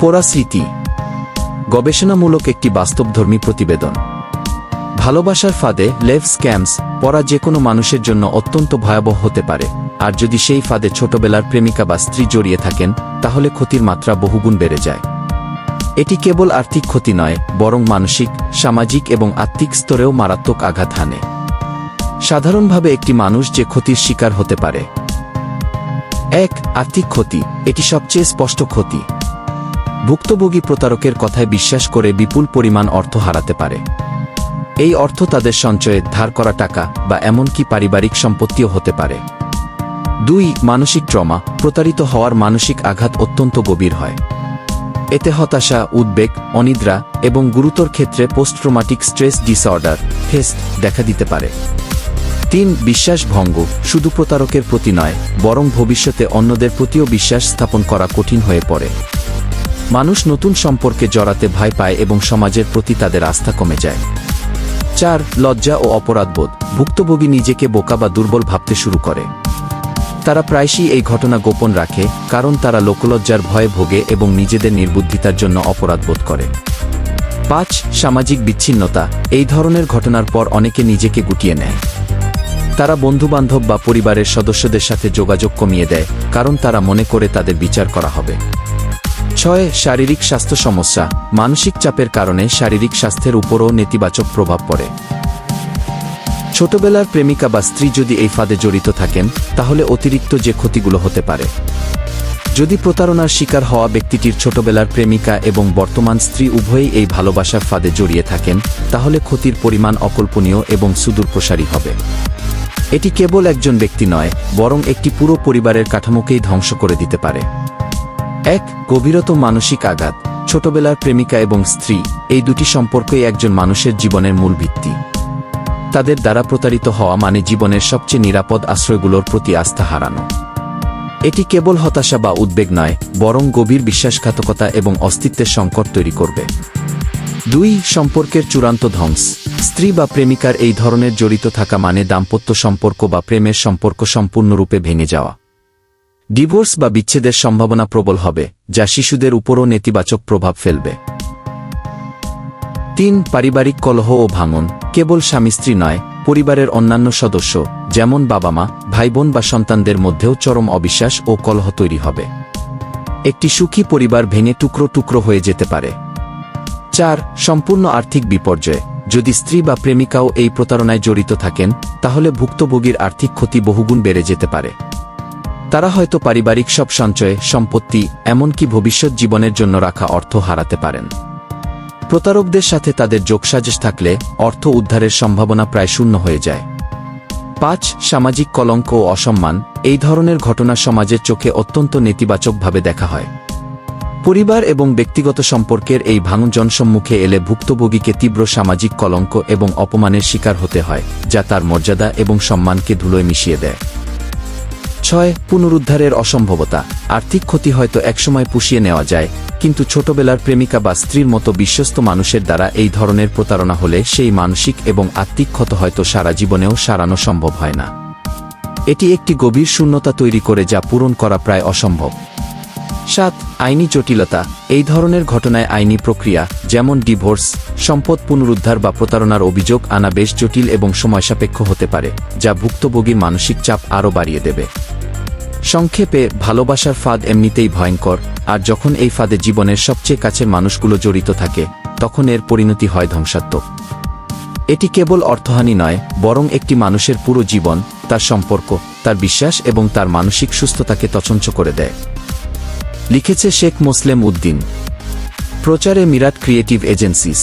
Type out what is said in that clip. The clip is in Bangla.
স্মৃতি, গবেষণামূলক একটি বাস্তবধর্মী প্রতিবেদন। ভালোবাসার ফাঁদে লেভ স্ক্যামস, পরা যে কোনো মানুষের জন্য অত্যন্ত ভয়াবহ হতে পারে। আর যদি সেই ফাঁদে ছোটবেলার প্রেমিকা বা স্ত্রী জড়িয়ে থাকেন, তাহলে ক্ষতির মাত্রা বহুগুণ বেড়ে যায়। এটি কেবল আর্থিক ক্ষতি নয়, বরং মানসিক, সামাজিক এবং আত্মিক স্তরেও মারাত্মক আঘাত হানে। সাধারণভাবে একটি মানুষ যে ক্ষতির শিকার হতে পারে। এক, আর্থিক ক্ষতি, এটি সবচেয়ে স্পষ্ট ক্ষতি। ভুক্তভোগী প্রতারকের কথায় বিশ্বাস করে বিপুল পরিমাণ অর্থ হারাতে পারে। এই অর্থ তাদের সঞ্চয়ে ধার করা টাকা বা এমনকি পারিবারিক সম্পত্তিও হতে পারে। দুই, মানসিক ট্রমা, প্রতারিত হওয়ার মানসিক আঘাত অত্যন্ত গভীর হয়। এতে হতাশা, উদ্বেগ, অনিদ্রা এবং গুরুতর ক্ষেত্রে পোস্টট্রোমাটিক স্ট্রেস ডিসঅর্ডার, ফেস্ট, দেখা দিতে পারে। তিন, বিশ্বাস ভঙ্গ, শুধু প্রতারকের প্রতি নয়, বরং ভবিষ্যতে অন্যদের প্রতিও বিশ্বাস স্থাপন করা কঠিন হয়ে পড়ে। মানুষ নতুন সম্পর্কে জড়াতে ভয় পায় এবং সমাজের প্রতি তাদের আস্থা কমে যায়। চার, লজ্জা ও অপরাধবোধ। ভুক্তভোগী নিজেকে বোকা বা দুর্বল ভাবতে শুরু করে। তারা প্রায়শই এই ঘটনা গোপন রাখে, কারণ তারা লোকলজ্জার ভয়ে ভোগে এবং নিজেদের নির্বুদ্ধিতার জন্য অপরাধবোধ করে। পাঁচ, সামাজিক বিচ্ছিন্নতা। এই ধরনের ঘটনার পর অনেকে নিজেকে গুটিয়ে নেয়। তারা বন্ধুবান্ধব বা পরিবারের সদস্যদের সাথে যোগাযোগ কমিয়ে দেয়, কারণ তারা মনে করে তাদের বিচার করা হবে। ছয় শারীরিক স্বাস্থ্য সমস্যা, মানসিক চাপের কারণে শারীরিক স্বাস্থ্যের উপরও নেতিবাচক প্রভাব পড়ে। ছোটবেলার প্রেমিকা বা স্ত্রী যদি এই ফাঁদে জড়িত থাকেন, তাহলে অতিরিক্ত যে ক্ষতিগুলো হতে পারে। যদি প্রতারণার শিকার হওয়া ব্যক্তিটির ছোটবেলার প্রেমিকা এবং বর্তমান স্ত্রী উভয়ই এই ভালোবাসার ফাঁদে জড়িয়ে থাকেন, তাহলে ক্ষতির পরিমাণ অকল্পনীয় এবং সুদূরপ্রসারী হবে। এটি কেবল একজন ব্যক্তি নয়, বরং একটি পুরো পরিবারের কাঠামোকেই ধ্বংস করে দিতে পারে। এক গভীরত মানসিক আঘাত, ছোটবেলার প্রেমিকা এবং স্ত্রী, এই দুটি সম্পর্কই একজন মানুষের জীবনের মূল ভিত্তি। তাদের দ্বারা প্রতারিত হওয়া মানে জীবনের সবচেয়ে নিরাপদ আশ্রয়গুলোর প্রতি আস্থা হারানো। এটি কেবল হতাশা বা উদ্বেগ নয়, বরং গভীর বিশ্বাসঘাতকতা এবং অস্তিত্বের সংকট তৈরি করবে। দুই, সম্পর্কের চূড়ান্ত ধ্বংস। স্ত্রী বা প্রেমিকার এই ধরনের জড়িত থাকা মানে দাম্পত্য সম্পর্ক বা প্রেমের সম্পর্ক সম্পূর্ণরূপে ভেঙে যাওয়া। ডিভোর্স বা বিচ্ছেদের সম্ভাবনা প্রবল হবে, যা শিশুদের উপরও নেতিবাচক প্রভাব ফেলবে। তিন, পারিবারিক কলহ ও ভাঙন, কেবল স্বামী স্ত্রী নয়, পরিবারের অন্যান্য সদস্য, যেমন বাবা মা ভাই বোন বা সন্তানদের মধ্যেও চরম অবিশ্বাস ও কলহ তৈরি হবে। একটি সুখী পরিবার ভেঙে টুকরো টুকরো হয়ে যেতে পারে। চার, সম্পূর্ণ আর্থিক বিপর্যয়, যদি স্ত্রী বা প্রেমিকাও এই প্রতারণায় জড়িত থাকেন, তাহলে ভুক্তভোগীর আর্থিক ক্ষতি বহুগুণ বেড়ে যেতে পারে। তারা হয়তো পারিবারিক সব সঞ্চয়ে, সম্পত্তি, এমনকি ভবিষ্যৎ জীবনের জন্য রাখা অর্থ হারাতে পারেন। প্রতারকদের সাথে তাদের যোগসাজশ থাকলে অর্থ উদ্ধারের সম্ভাবনা প্রায় শূন্য হয়ে যায়। পাঁচ, সামাজিক কলঙ্ক ও অসম্মান, এই ধরনের ঘটনা সমাজের চোখে অত্যন্ত নেতিবাচকভাবে দেখা হয়। পরিবার এবং ব্যক্তিগত সম্পর্কের এই ভাঙন জনসম্মুখে এলে ভুক্তভোগীকে তীব্র সামাজিক কলঙ্ক এবং অপমানের শিকার হতে হয়, যা তার মর্যাদা এবং সম্মানকে ধুলোয় মিশিয়ে দেয়। ছয় পুনরুদ্ধারের অসম্ভবতা। আর্থিক ক্ষতি হয়তো একসময় পুষিয়ে নেওয়া যায়, কিন্তু ছোটবেলার প্রেমিকা বা স্ত্রীর মতো বিশ্বস্ত মানুষের দ্বারা এই ধরনের প্রতারণা হলে সেই মানসিক এবং আত্মিক ক্ষত হয়তো সারা জীবনেও সারানো সম্ভব হয় না। এটি একটি গভীর শূন্যতা তৈরি করে যা পূরণ করা প্রায় অসম্ভব। সাত, আইনি জটিলতা। এই ধরনের ঘটনায় আইনি প্রক্রিয়া, যেমন ডিভোর্স, সম্পদ পুনরুদ্ধার বা প্রতারণার অভিযোগ আনা বেশ জটিল এবং সময়সাপেক্ষ হতে পারে, যা ভুক্তভোগীর মানসিক চাপ আরও বাড়িয়ে দেবে। সংক্ষেপে, ভালোবাসার ফাঁদ এমনিতেই ভয়ঙ্কর, আর যখন এই ফাঁদে জীবনের সবচেয়ে কাছের মানুষগুলো জড়িত থাকে, তখন এর পরিণতি হয় ধ্বংসাত্মক। এটি কেবল অর্থহানি নয়, বরং একটি মানুষের পুরো জীবন, তার সম্পর্ক, তার বিশ্বাস এবং তার মানসিক সুস্থতাকে তছঞ্চ করে দেয়। লিখেছে শেখ মোসলেম উদ্দিন। প্রচারে মিরাট ক্রিয়েটিভ এজেন্সিস।